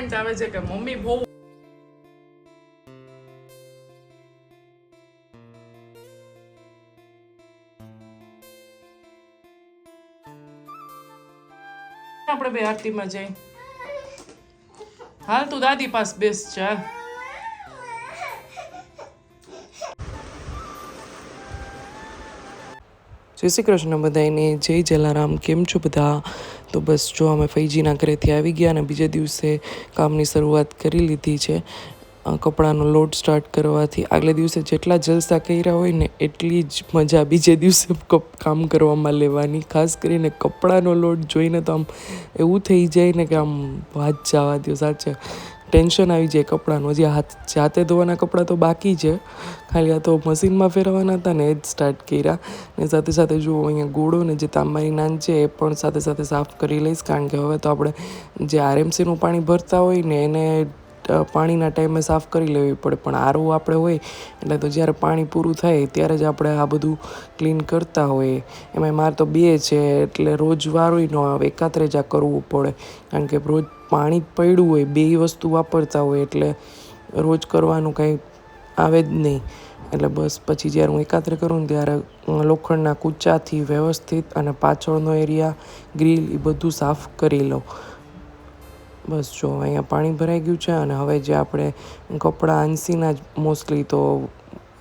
Comment આવે છે કે મમ્મી બહુ આપણે બે આરતીમાં જઈ. હાલ તું દાદી પાસ બેસ ચાલ જય શ્રી કૃષ્ણ બધાને જય જલારામ, કેમ છો બધા? તો બસ જો અમે ફૈજીના ઘરેથી આવી ગયા અને બીજે દિવસે કામની શરૂઆત કરી લીધી છે. કપડાનો લોડ સ્ટાર્ટ કરવાથી. આગલે દિવસે જેટલા જલસા કર્યા હોય ને, એટલી જ મજા બીજે દિવસે કામ કરવામાં લેવાની. ખાસ કરીને કપડાનો લોડ જોઈને તો આમ એવું થઈ જાય ને કે આમ વાત જવા દો સાચે. ટેન્શન આવી જાય કપડાનું. હજી હાથ જાતે ધોવાના કપડાં તો બાકી છે. ખાલી આ તો મશીનમાં ફેરવવાના હતા ને એ જ સ્ટાર્ટ કર્યા. ને સાથે સાથે જુઓ અહીંયા ગોળો ને જે તાંબાની નાન છે એ પણ સાથે સાથે સાફ કરી લઈશ. કારણ કે હવે તો આપણે જે આરએમસીનું પાણી ભરતા હોય ને એને પાણીના ટાઈમે સાફ કરી લેવી પડે. પણ આરો આપણે હોય, એટલે તો જ્યારે પાણી પૂરું થાય ત્યારે જ આપણે આ બધું ક્લીન કરતા હોઈએ. એમાં મારે તો બે છે, એટલે રોજ વારોય ન આવે એકાત્રે જ આ કરવું પડે. કારણ કે રોજ પાણી પડ્યું હોય, બે વસ્તુ વાપરતા હોય એટલે રોજ કરવાનું કંઈ આવે જ નહીં. એટલે બસ પછી જ્યારે હું એકાત્ર કરું ને ત્યારે લોખંડના કૂચાથી વ્યવસ્થિત અને પાછળનો એરિયા, ગ્રીલ એ બધું સાફ કરી લઉં. બસ જો અહીંયા પાણી ભરાઈ ગયું છે અને હવે જે આપણે કપડાં આંસીના જ મોસ્ટલી તો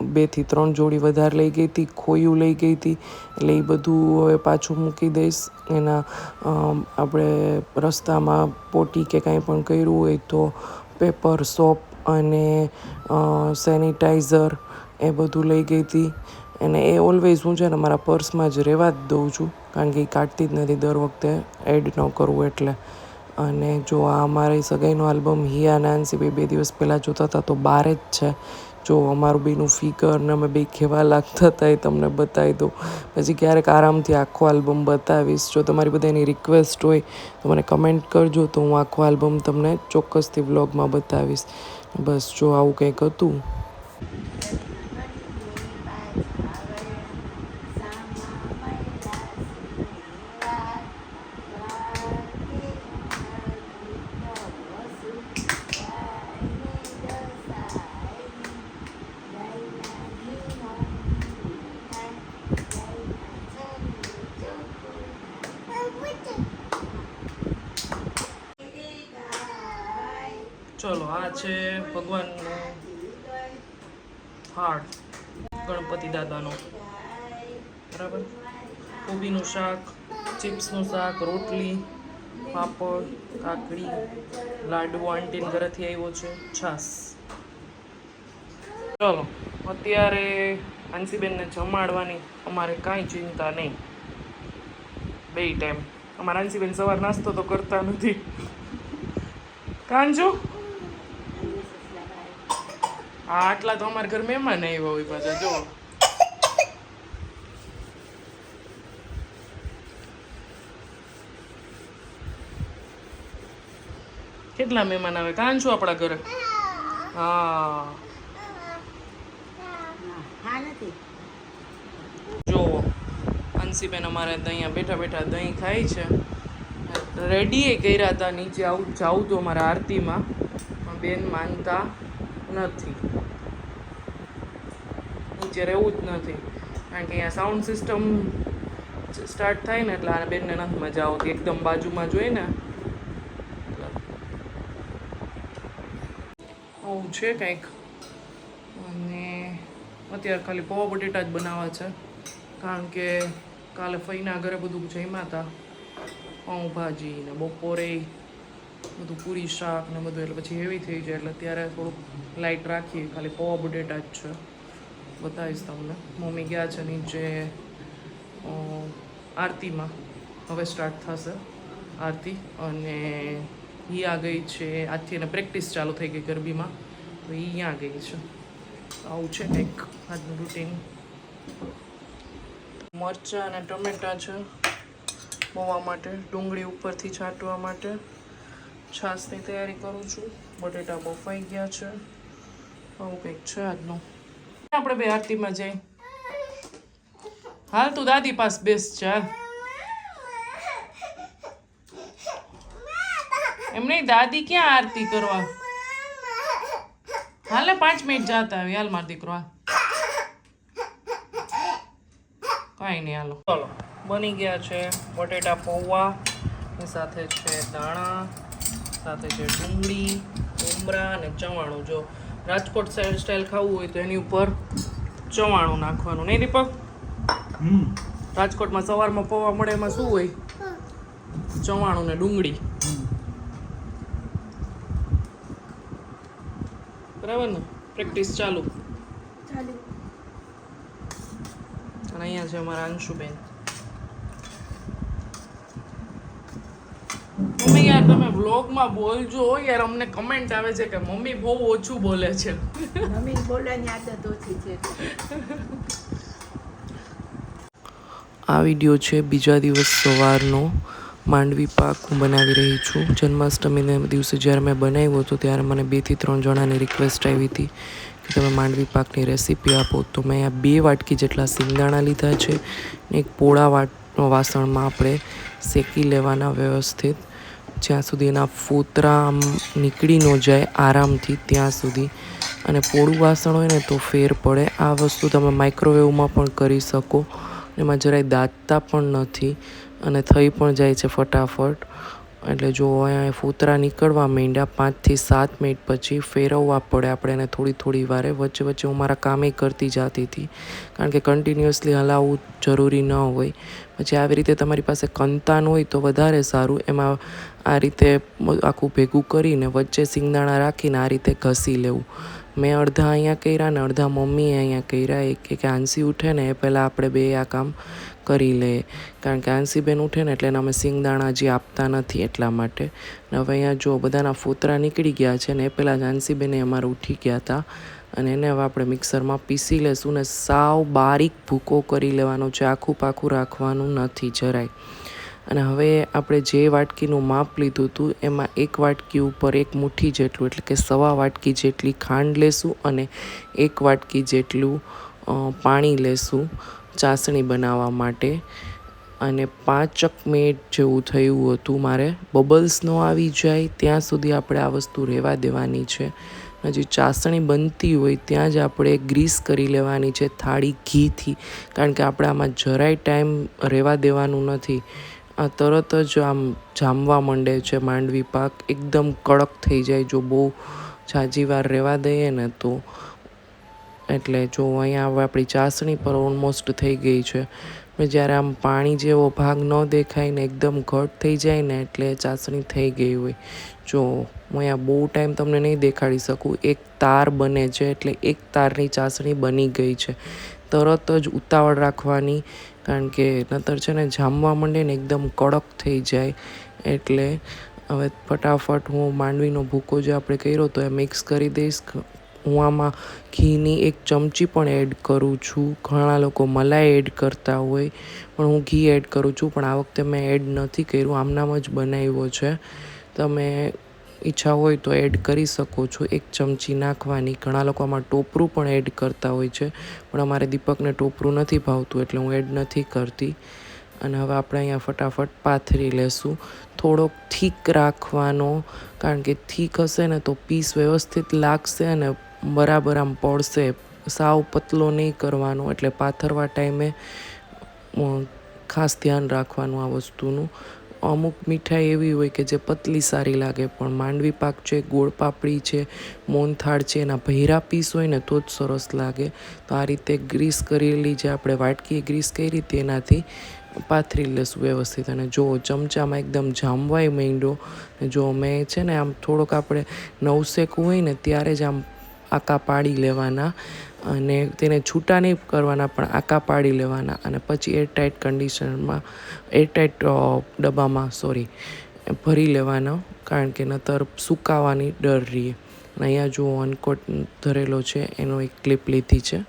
બેથી ત્રણ જોડી વધારે લઈ ગઈ હતી, ખોયું લઈ ગઈ હતી. એટલે એ બધું હવે પાછું મૂકી દઈશ. એના આપણે રસ્તામાં પોટી કે કાંઈ પણ કર્યું હોય તો પેપર, સોપ અને સેનિટાઈઝર એ બધું લઈ ગઈ હતી. અને એ ઓલવેઝ હું છે ને મારા પર્સમાં જ રહેવા જ દઉં છું. કારણ કે એ કાઢતી જ નથી દર વખતે, એડ ન કરવું એટલે. અને જો આ અમારી સગાઈનો આલ્બમ હિયા નાનસી બે બે દિવસ પહેલાં જોતા હતા, તો બાર જ છે. જો અમારું બેનું ફિગર ને અમે બે કેવા લાગતા હતા એ તમને બતાવી દઉં. પછી ક્યારેક આરામથી આખો આલ્બમ બતાવીશ. જો તમારી બધાની રિક્વેસ્ટ હોય, તો મને કમેન્ટ કરજો, તો હું આખો આલ્બમ તમને ચોક્કસથી વ્લોગમાં બતાવીશ. બસ, જો આવું કંઈક હતું ચલો, આ છે ભગવાનનું હાડ ગણપતિ દાદાનો. બરાબર? કોબીનું શાક, ચિપ્સનું શાક, રોટલી, પાપડ, કાકડી, લાડુ, આંટીન ઘરેથી આવ્યો છે, છાસ. ચલો, અત્યારે આંસીબેનને જમાડવાની અમારે કાંઈ ચિંતા નહીં. બે ટાઈમ. અમારા આંસીબેન સવાર નાસ્તો તો કરતા નથી. કાંજો? આટલા તો અમારા ઘર મહેમાન આવ્યા હોય પાછા જો કેટલા મહેમાન આવે? કાં છું આપણા ઘરે? હા. જો અંશીબેન અમારે અહીંયા બેઠા બેઠા દહીં ખાય છે. રેડી એ કર્યા હતા નીચે આવું જાવું તો અમારા આરતીમાં બેન માનતા નથી. નીચે રહેવું જ નથી. કારણ કે અહીંયા સાઉન્ડ સિસ્ટમ સ્ટાર્ટ થાય ને એટલે આ બેનને નથી મજા આવતી. એકદમ બાજુમાં જોઈએ ને. આવું છે કંઈક. અને અત્યારે ખાલી પૌવા બટેટા જ બનાવવા છે. કારણ કે કાલે ફઈના ઘરે બધું જમ્યા હતા. પાઉંભાજી ને બપોરે બધું પૂરી શાક ને બધું, એટલે પછી હેવી થઈ જાય. એટલે અત્યારે થોડુંક લાઇટ રાખીએ. ખાલી પૌવા બટેટા જ છે. બતાવીશ તમને. મમ્મી ગયા છે નીચે આરતીમાં. હવે સ્ટાર્ટ થશે આરતી અને હિયા ગઈ છે, આજથી એને પ્રેક્ટિસ ચાલુ થઈ ગઈ ગરબીમાં. તો એ અહીંયા ગઈ છે. આવું છે કંઈક આજનું રૂટીન મરચાં અને ટમેટાં છે મોવા માટે, ડુંગળી ઉપરથી છાંટવા માટે. છાશની તૈયારી કરું છું. બટેટા બફાઈ ગયા છે. આવું કંઈક છે આજનું. આપણે બે આરતીમાં જઈ? હાલ તું દાદી પાસ બેસ ચાલ એમ નહીં, દાદી ક્યાં આરતી કરવા? હાલે પાંચ મિનિટ જાતા આવી, હાલ માર દીકરો હાલ કાંઈ નહીં, હાલો. ચાલો, બની ગયા છે બટેટા પૌવા, સાથે છે દાણા, સાથે છે ડુંગળી ઉમરા અને ચવાણું. જો રાજકોટ સાઈડ સ્ટાઇલ ખાવું હોય તો એની ઉપર ચવાણું નાખવાનું. નહીં દીપક? હમ. રાજકોટમાં સવારમાં પૌવા મળે એમાં શું હોય? ચવાણું ને ડુંગળી. બરાબર ને? પ્રેક્ટિસ ચાલુ. અને અહીંયા છે અમારા અંશુબેન મમ્મી યાર તમે વ્લોગમાં બોલજો યાર અમને કમેન્ટ આવે છે કે મમ્મી બહુ ઓછું બોલે છે. મમ્મી બોલવાની આદત ઓછી છે. આ વીડિયો છે બીજા દિવસ સવારનો. માંડવી પાક હું બનાવી રહી છું. જન્માષ્ટમીને દિવસે જ્યારે મેં બનાવ્યો હતો ત્યારે મને બેથી ત્રણ જણાની રિક્વેસ્ટ આવી હતી કે તમે માંડવી પાકની રેસીપી આપો. તો મેં આ બે વાટકી જેટલા સિંગદાણા લીધા છે ને એક પોળા વાટ વાસણમાં આપણે શેકી લેવાના વ્યવસ્થિત. જ્યાં સુધી એના ફોતરા આમ નીકળી ન જાય આરામથી ત્યાં સુધી. અને પોળું વાસણ હોય ને તો ફેર પડે. આ વસ્તુ તમે માઇક્રોવેવમાં પણ કરી શકો. એમાં જરાય દાંતતા પણ નથી અને થઈ પણ જાય છે ફટાફટ. એટલે જો અહીંયા ફૂતરા નીકળવા માંડ્યા પાંચથી સાત મિનિટ પછી ફેરવવા પડે. આપણે એને થોડી થોડી વારે વચ્ચે વચ્ચે હું મારા કામે કરતી જતી હતી. કારણ કે કન્ટિન્યુઅસલી હલાવવું જરૂરી ન હોય. પછી આવી રીતે તમારી પાસે કંતાન હોય તો વધારે સારું. એમાં આ રીતે આખું ભેગું કરીને વચ્ચે સિંગદાણા રાખીને આ રીતે ઘસી લેવું. મેં અડધા અહીંયા કર્યા ને અડધા મમ્મીએ અહીંયા કર્યા. એક કે આંસી ઉઠે ને એ પહેલાં આપણે બે આ કામ કરી લે. કારણ કે આંસીબેન ઉઠે ને એટલે એને અમે સિંગદાણા હજી આપતા નથી એટલા માટે. ને હવે અહીંયા જો બધાના ફોતરા નીકળી ગયા છે ને એ પહેલાં જ આંસીબેને અમારે ઉઠી ગયા હતા. અને એને હવે આપણે મિક્સરમાં પીસી લેશું ને સાવ બારીક ભૂકો કરી લેવાનો છે. આખું પાખું રાખવાનું નથી જરાય. અને હવે આપણે જે વાટકીનું માપ લીધું હતું, એમાં એક વાટકી ઉપર એક મુઠ્ઠી જેટલું, એટલે કે સવા વાટકી જેટલી ખાંડ લેશું અને એક વાટકી જેટલું પાણી લેશું. ચાસણી બનાવવા માટે. અને પાંચક મિનિટ જેવું થયું હતું મારે. બબલ્સ ન આવી જાય ત્યાં સુધી આપણે આ વસ્તુ રહેવા દેવાની છે. હજી ચાસણી બનતી હોય ત્યાં જ આપણે ગ્રીસ કરી લેવાની છે થાળી ઘીથી. કારણ કે આપણે આમાં જરાય ટાઈમ રહેવા દેવાનું નથી. આ તરત જ આમ જામવા માંડે છે માંડવી પાક. એકદમ કડક થઈ જાય જો બહુ ઝાજી વાર રહેવા દઈએ ને તો. એટલે જો અહીંયા હવે આપણી ચાસણી પર ઓલમોસ્ટ થઈ ગઈ છે. જ્યારે આમ પાણી જેવો ભાગ ન દેખાય ને એકદમ ઘટ થઈ જાય ને એટલે ચાસણી થઈ ગઈ હોય. જો હું અહીંયા બહુ ટાઈમ તમને નહીં દેખાડી શકું, એક તાર બને છે એટલે એક તારની ચાસણી બની ગઈ છે. તરત જ ઉતાવળ રાખવાની, કારણ કે નતર છે ને જામવા માંડે ને એકદમ કડક થઈ જાય. એટલે હવે ફટાફટ હું માંડવીનો ભૂકો જે આપણે કર્યો તો એ મિક્સ કરી દઈશ. હું આમાં ઘીની એક ચમચી પણ એડ કરું છું. ઘણા લોકો મલાઈ એડ કરતા હોય, પણ હું ઘી એડ કરું છું, પણ આ વખતે મેં એડ નથી કર્યું. આમનામ જ બનાવ્યો છે. તમે ઈચ્છા હોય તો એડ કરી શકો છો. એક ચમચી નાખવાની. ઘણા લોકો આમાં ટોપરું પણ એડ કરતા હોય છે, પણ અમારે દીપકને ટોપરું નથી ભાવતું, એટલે હું એડ નથી કરતી. અને હવે આપણે અહીંયા ફટાફટ પાથરી લેશું. થોડોક થીક રાખવાનો, કારણ કે થીક હશે ને તો પીસ વ્યવસ્થિત લાગશે અને બરાબર આમ પડશે. સાવ પતલો નહીં કરવાનો, એટલે પાથરવા ટાઈમે ખાસ ધ્યાન રાખવાનું આ વસ્તુનું. અમુક મીઠાઈ એવી હોય કે જે પતલી સારી લાગે, પણ માંડવી પાક છે, ગોળ પાપડી છે મોનથાળ છે, એના ભૈરા પીસ હોય ને તો જ સરસ લાગે. તો આ રીતે ગ્રીસ કરેલી જે આપણે વાટકી ગ્રીસ કરી તેનાથી પાથરી લેશું વ્યવસ્થિત. અને જો ચમચામાં એકદમ જામવાય માંડ્યો જો મેં છે ને આમ થોડોક આપણે નવસેકું હોય ને ત્યારે જ આમ આકા પાડી લેવાના અને તેને છૂટા નહીં કરવાના પણ આકા પાડી લેવાના અને પછી એરટાઇટ કન્ડિશનમાં એરટાઇટ અ, ડબ્બામાં સોરી ભરી લેવાનો કારણ કે નતર સુકાવાની ડર રહીએ અને અહીંયા જો અનકોટ ધરેલો છે એનો એક ક્લિપ લીધી છે.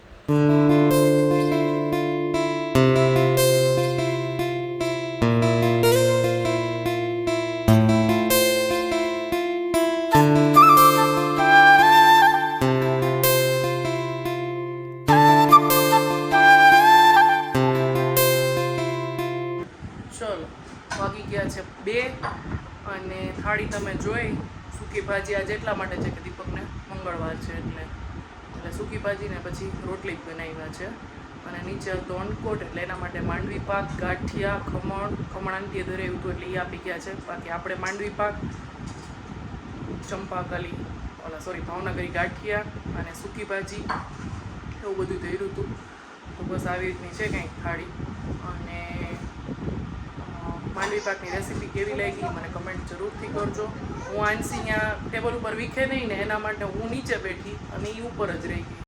ચલો વાગી ગયા છે બે અને થાળી તમે જોઈ, સૂકી ભાજી આજે એટલા માટે છે કે દીપકને મંગળવાર છે એટલે એટલે સૂકી ભાજીને પછી રોટલી બનાવ્યા છે. અને નીચે હતો અનકોટ એટલે એના માટે માંડવી પાક, ગાંઠિયા, ખમણ ખમણ આંટીએ ધરાવ્યું હતું એટલે એ આપી ગયા છે. બાકી આપણે માંડવી પાક, ચંપાકલી, ઓલા સોરી ભાવનગરી ગાંઠિયા અને સૂકી ભાજી, એવું બધું ધર્યું હતું. તો બસ આવી રીતની છે કંઈક થાળી. અને માંડવી પાકની રેસીપી કેવી લાગી, મને કમેન્ટ જરૂરથી કરજો. હું આંસી અહીંયા ટેબલ ઉપર વીખે નહીં ને એના માટે હું નીચે બેઠી અને એ ઉપર જ રહી ગઈ.